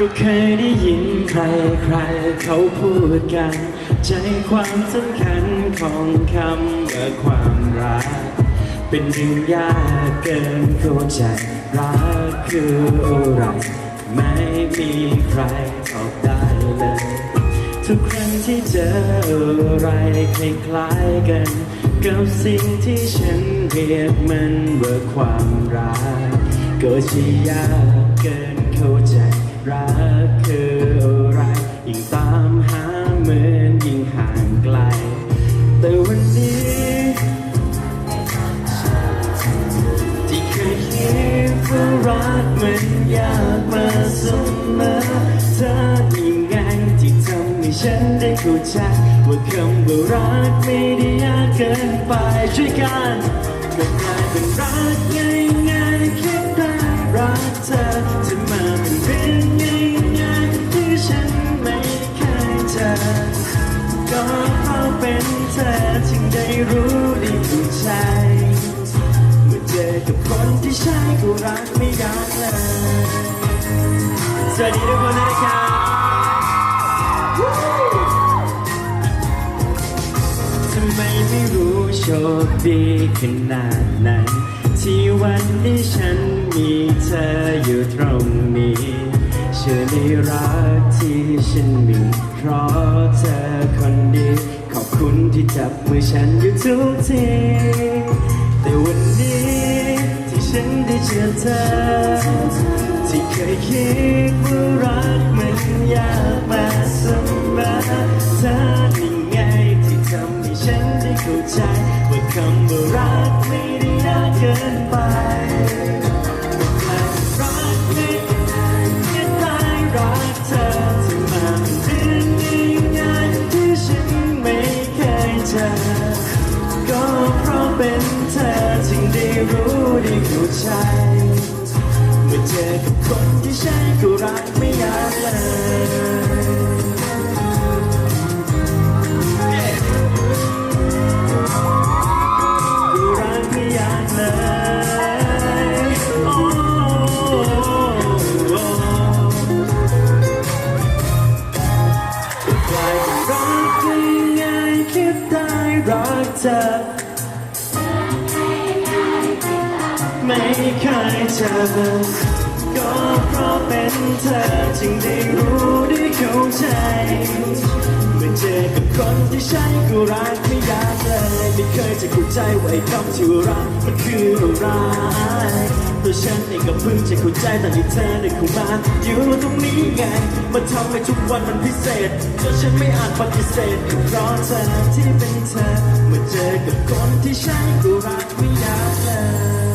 ก็เคยได้ยินใครใครเขาพูดกัน ใจความสำคัญของคำว่าความรัก เป็นเรื่องยากเกินเข้าใจ รักคืออะไร ไม่มีใครตอบได้เลย ทุกครั้งที่เจออะไรคล้ายๆกัน กับสิ่งที่ฉันเรียกมันว่าความรัก ก็จะยากเกินเข้าใจ รักคืออะไร ยิ่งตามหาเหมือนยิ่งห่างไกล แต่วันนี้ ที่เคยคิดว่ารักมันยากมาเสมอเธอยังไงที่ทำให้ฉันได้เข้าใจว่าคำว่ารักไม่ได้ยากเกินไปช่วยกันก็กลายเป็นรักง่ายๆแค่ได้รักเธอ คนที่ใช่ก็รักไม่ได้เลยสวัสดีทุกคนนะครับทำไมไม่รู้โชคดีขนาดนั้นที่วันนี้ฉันมีเธออยู่ตรงนี้เชื่อในรักที่ฉันมีเพราะเธอคนดี ขอบคุณที่จับมือฉันอยู่ทุกทีแต่วันนี้ ฉันได้เจอเธอ ที่เคยคิดว่ารักมันยากมาเสมอ รู้ได้เข้าใจเมื่อเจอกับคนที่ใช่ก็รักไม่ยากเลยก็รักไม่ยากเลยโอ้กลายเป็นรักง่ายๆแค่ได้รักเธอ เคยเจอก็เพราะเป็นเธอจึงได้รู้ได้เข้าใจเมื่อเจอกับคนที่ใช่ก็รักไม่ยากเลยไม่เคยจะเข้าใจว่าไอ้คำที่รักมันคืออะไรตัวฉันเองก็เพิ่งจะเข้าใจตอนที่เธอได้เข้ามาอยู่ตรงนี้ไงมันทำให้ทุกวันมันพิเศษจนฉันไม่อาจปฏิเสธเพราะเธอที่เป็นเธอเมื่อเจอกับคนที่ใช่ก็รักไม่ยากเลย